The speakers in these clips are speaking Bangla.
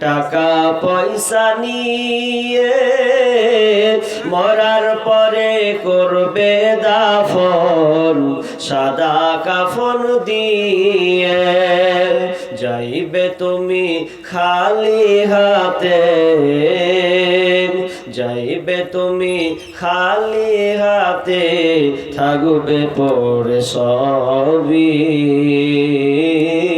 টাকা পয়সা নিয়ে মরার পরে করবে দাফন, সাদা কাফন দিয়ে। যাইবে তুমি খালি হাতে, যাইবে তুমি খালি হাতে, থাকবে সবই। থেমে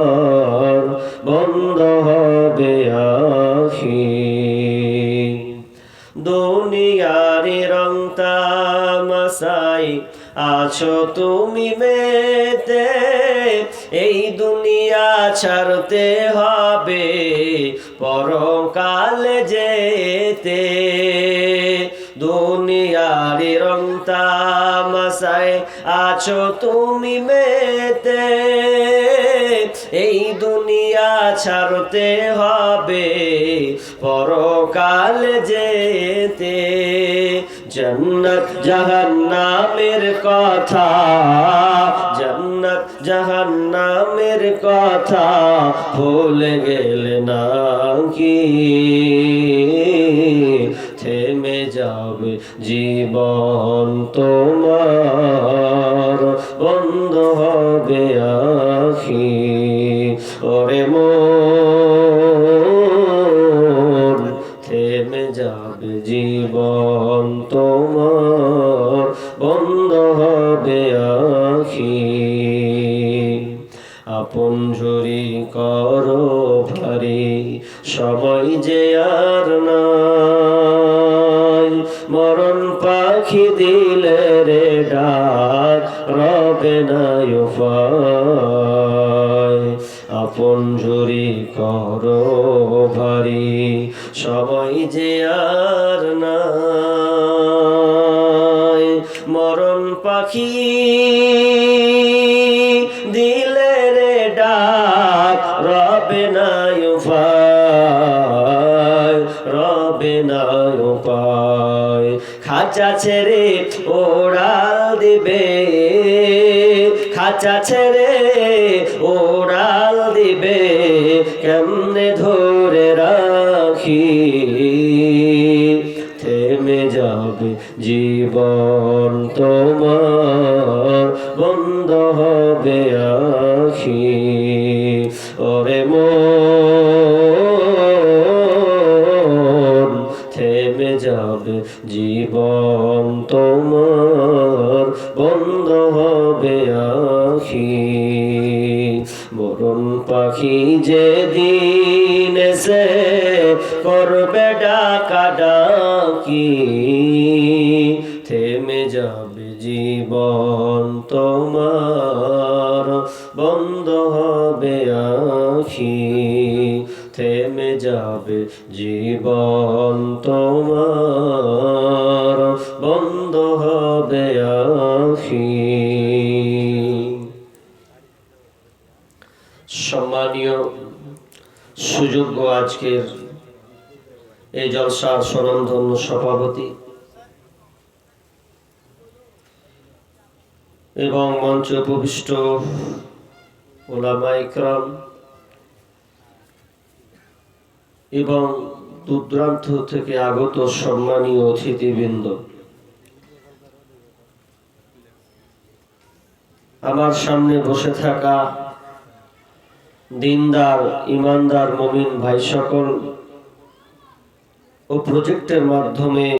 তামাশাই আছো তুমি মেতে, এই দুনিয়া ছাড়তে হবে, পরকাল যেতে। দুনিয়ারি রং তামাশাই আছো তুমি মেতে, এই দুনিয়া ছাড়তে হবে, পরকাল যেতে। জন্নত জাহান্নামের কথা, জন্নত জাহান্নামের কথা ভুলে গেলে নাকি? থেমে যাবে জীবন তোমার, বন্ধ হবে আখি। ওরে মন থেমে যাবে জীবন করো ভারি, সময় যে আর নাই। মরণ পাখি দিলে রে ডাক, রবে না আপন ঝুরি করো ভারি সবাই যে আর নাই। মরণ পাখি রবে না খাঁচা ছেড়ে ওড়াল দিবে, খাঁচা ছেড়ে ওড়াল দিবে, কেমনে ধরে রাখি? থেমে যাবে জীবন তোমার। থেমে যাবে জীবন তোমার, বন্ধ হবে আখি মরণ পাখি যে দিন সে করবে ডাকা ডাকি, থেমে যাবে জীবন তোমার, বন্ধ হবে আখি থেমে যাবে জীবন তোমার। বন্ধ হবে আখি। সম্মানীয়, সুযোগ্য আজকের এই জলসার স্বনামধন্য সভাপতি এবং মঞ্চে উপবিষ্ট ওলামা ইকরাম এবং দূরদূরান্ত থেকে আগত সম্মানীয় অতিথিবৃন্দ। আমার সামনে বসে থাকা দিনদার, ইমানদার মমিন ভাই সকল ও প্রজেক্টের মাধ্যমে